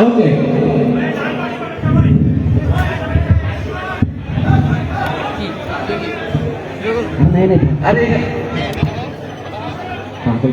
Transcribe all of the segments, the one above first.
Okay नहीं नहीं अरे हाँ कोई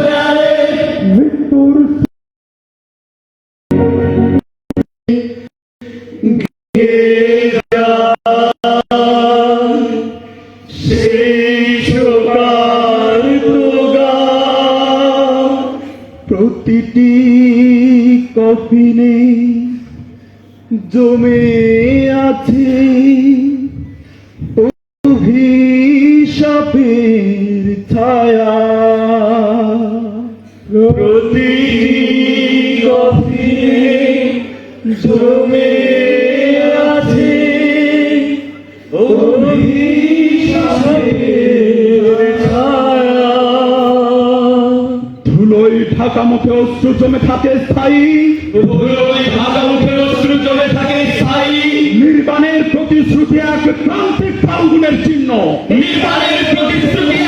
দেয়ালে মৃত্যুর প্রতিটি কফিনে জমে আছে প্রতি জমে আছে ধুলোয় ঢাকা মুখে অশ্রু জমে থাকে স্থায়ী। ধুলোয় ঢাকা মুখে অশ্রু জমে থাকে স্থায়ী। নির্বাণের প্রতিশ্রুতি এক প্রান্তিক ফাল্গুনের চিহ্ন। নির্বাণের প্রতিশ্রুতি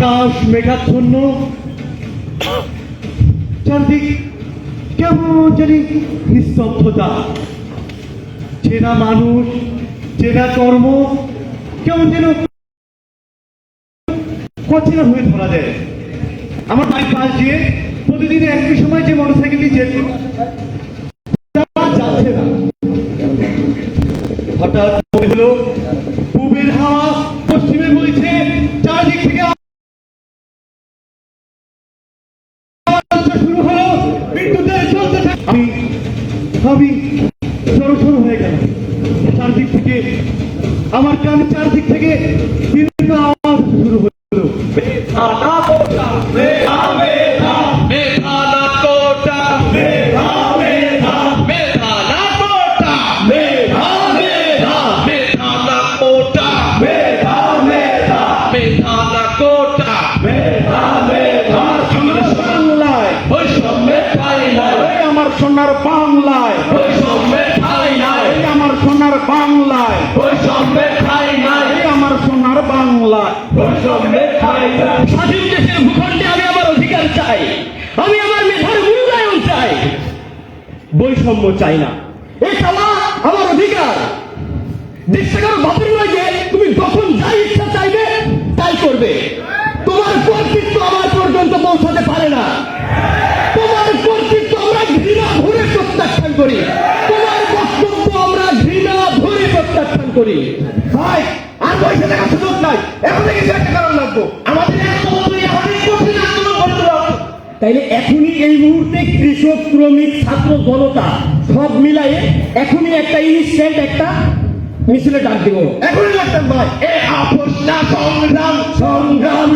আকাশ মেঘাচ্ছন্ন। চারদিক কেমন জানি চেনা মানুষ, চেনা কর্ম কেমন যেন অচেনা হয়ে ধরা দেয়। আমার বাড়ির পাশ দিয়ে প্রতিদিন একই সময় যে মোটরসাইকেলটি যেত তা যাচ্ছে না। হঠাৎ হলো কান চারদিক থেকে আওয়াজ শুরু হলো। মেধানা কোটা ভূখণ্ডে আমি আমার অধিকার চাই। আমি আমার মেধার মূল্যায়ন চাই। বৈষম্য চাই না। এটা আমার অধিকার। বাপের যে তুমি যখন ইচ্ছা চাইবে, তাই করবে। তোমার কর্তৃত্ব আমার পর্যন্ত পৌঁছাতে পারে না। তোমার কর্তৃত্ব আমরা ঘৃণা ভরে প্রত্যাখ্যান করি। তোমার বক্তব্য আমরা ঘৃণা ভরে প্রত্যাখ্যান করি। ভাই, আর পয়সা টাকা সুযোগ নাই। এখন থেকে একটা কারণ লাগবো আমাদের একটা তাইলে এখনই এই মুহূর্তে কৃষক, শ্রমিক, ছাত্র, জনতা সব মিলায়ে এখনই একটা ইনস্ট্যান্ট একটা মিছিলে ডাক দিব। এখনই ডাক্তার ভাই। এ আপোষ না সংগ্রাম সংগ্রাম।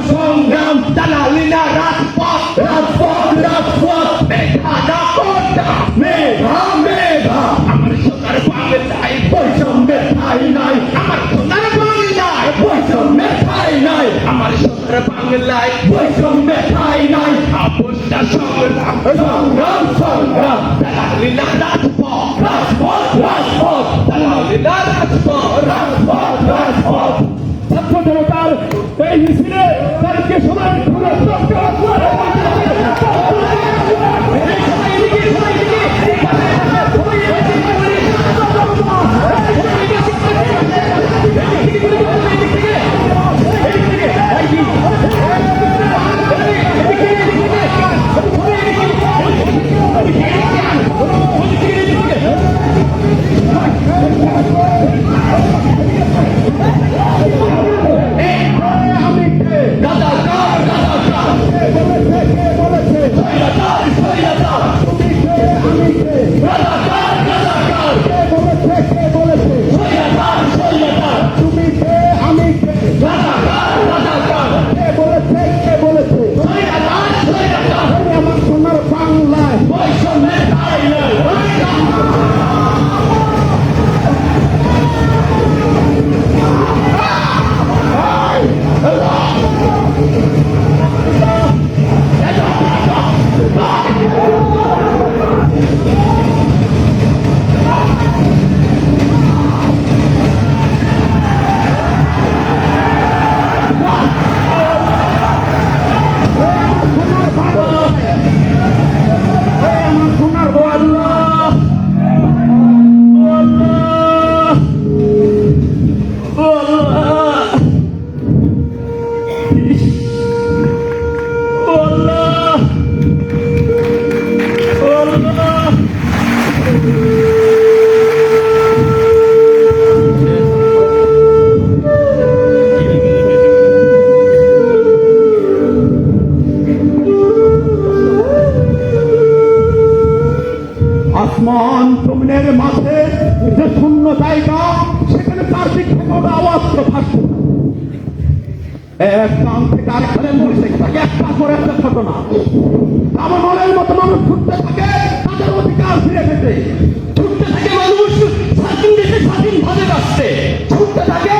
আসমান জমিনের মাঝে যে শূন্য জায়গা, সেখানে চারদিক থেকে ওটা আওয়াজ করে থাকতো এক কান থেকে আরেকখানে মরিছে থাকে একটা করে একটা ঘটনা। আমার মনের মতো মানুষ ছুটতে থাকে, তাদের অধিকার ফিরে পেতে। ছুটতে থাকে মানুষ স্বাধীন দেশে স্বাধীন ভাবে বাঁচতে। ছুটতে থাকে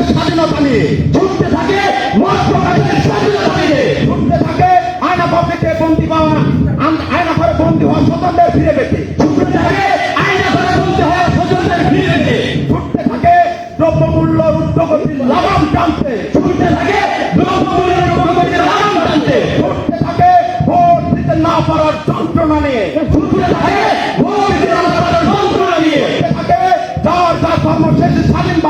প্রকাশের স্বাধীনতা নিয়ে ছুটতে থাকে, মত প্রকাশের স্বাধীনতা নিয়ে ছুটতে থাকে। আয়না পাবলিকে বন্দী পাওয়া আয়না করে বন্দী হওয়া স্বতন্ত্রের ফিরে পেতে ছুটতে থাকে আইনা করে বলতে হয় স্বজনদের ফিরে পেতে ছুটতে থাকে, দ্রব্যমূল্য ঊর্ধ্বগতির লাগাম টানতে। ছুটতে থাকে দ্রব্যমূল্যের প্রগতির লাগাম টানতে। ছুটতে থাকে, ভোট দিতে না পারার যন্ত্রণা নিয়ে। কর্মশেষ স্বাধীনভাবে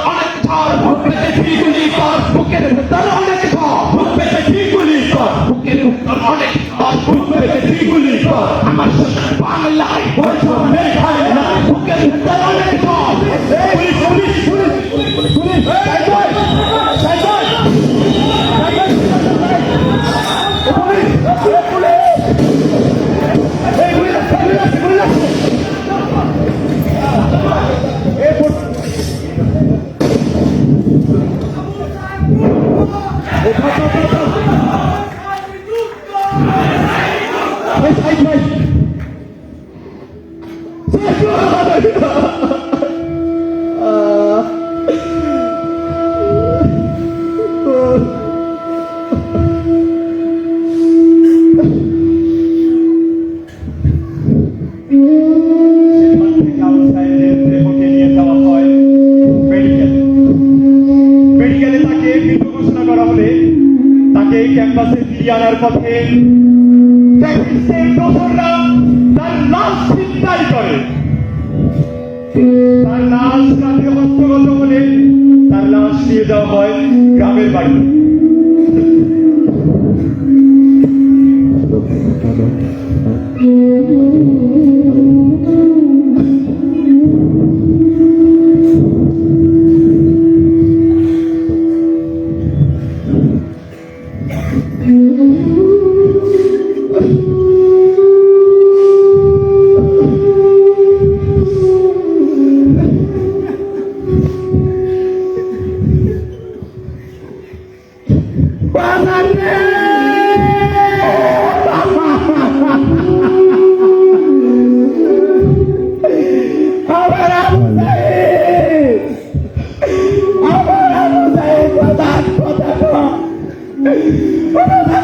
পেতে ঠিকুলি কর বুকের ভেতর অনেক বুক পেতে ঠিকুলি কর বুকের ভেতর অনেক বুক পেতে ঠিকুলি কর আমার বাংলায় বৈঠক মেঘায় বুকের ভেতর অনেক গ্রামের বাড়ি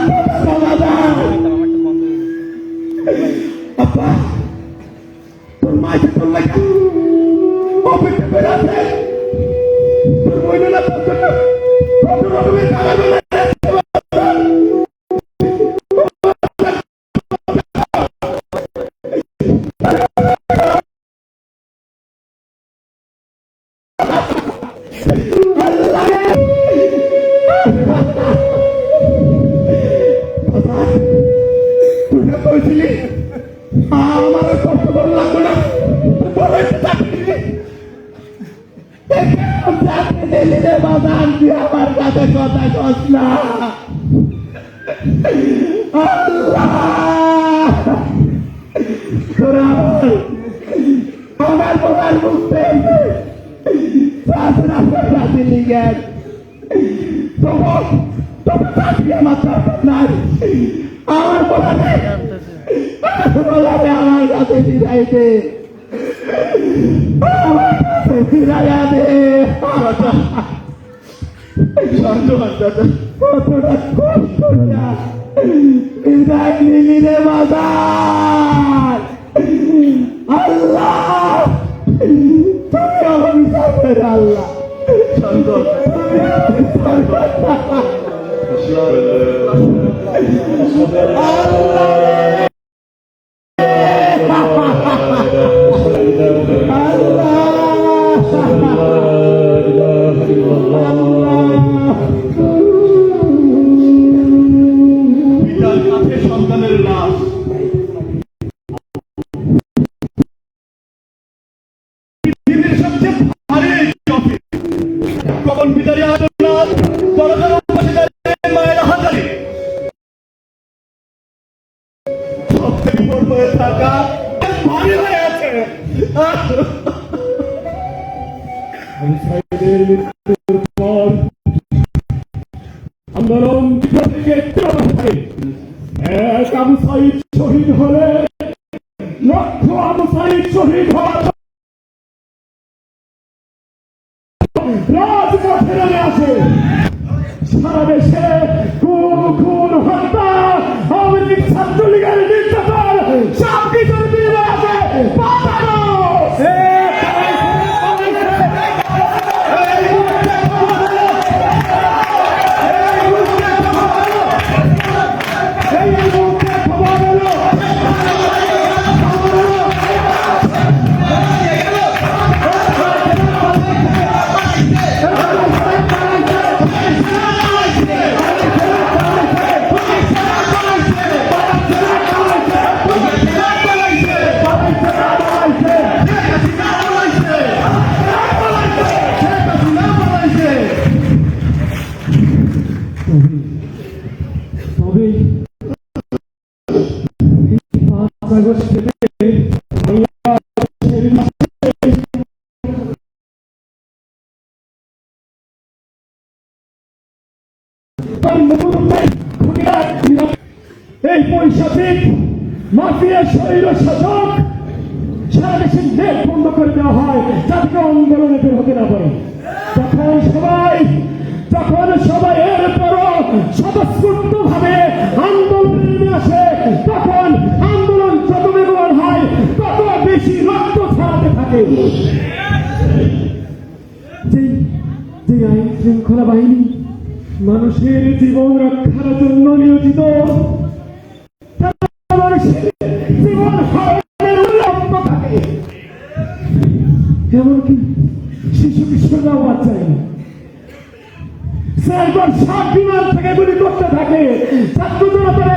Yeah. আল্লাহ। আমার বাবার মুখ থেকে প্রার্থনা করে নিয়ে তোমার তোমার আমার আপনার। আমার বাবাকে আমার কাছে ফিরাইতে আমার কাছে ফিরাইয়া দে। কতটা কষ্ট বিদায় নিলি রে মাদার আল্লাহ তুমি আমার সাথের আল্লাহ on Friday. পৈশাচিক মাফিয়া শৈল শাসক সারা দেশের নেট বন্ধ করে দেওয়া হয় যাতে আন্দোলনে বের হতে না পারে। তখন সবাই তখন সবাই এর পরও স্বতঃস্ফূর্ত ভাবে আন্দোলনে আসে, তখন থাকে মানুষের জীবন রক্ষার জন্য নিয়োজিত। এমনকি শিশু কিশোররাও বাচ্চায় একবার সাত বিমান থেকে গুলি করতে থাকে। ছাত্র জনতার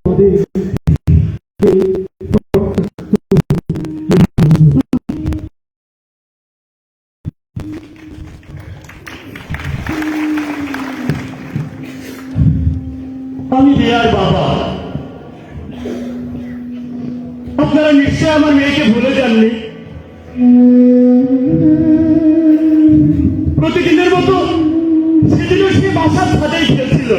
আপনারা নিশ্চয় আমার মেয়েকে ভুলে যাননি। প্রতিদিনের মতো সেদিনও সে বাসার ছাদেই খেলছিল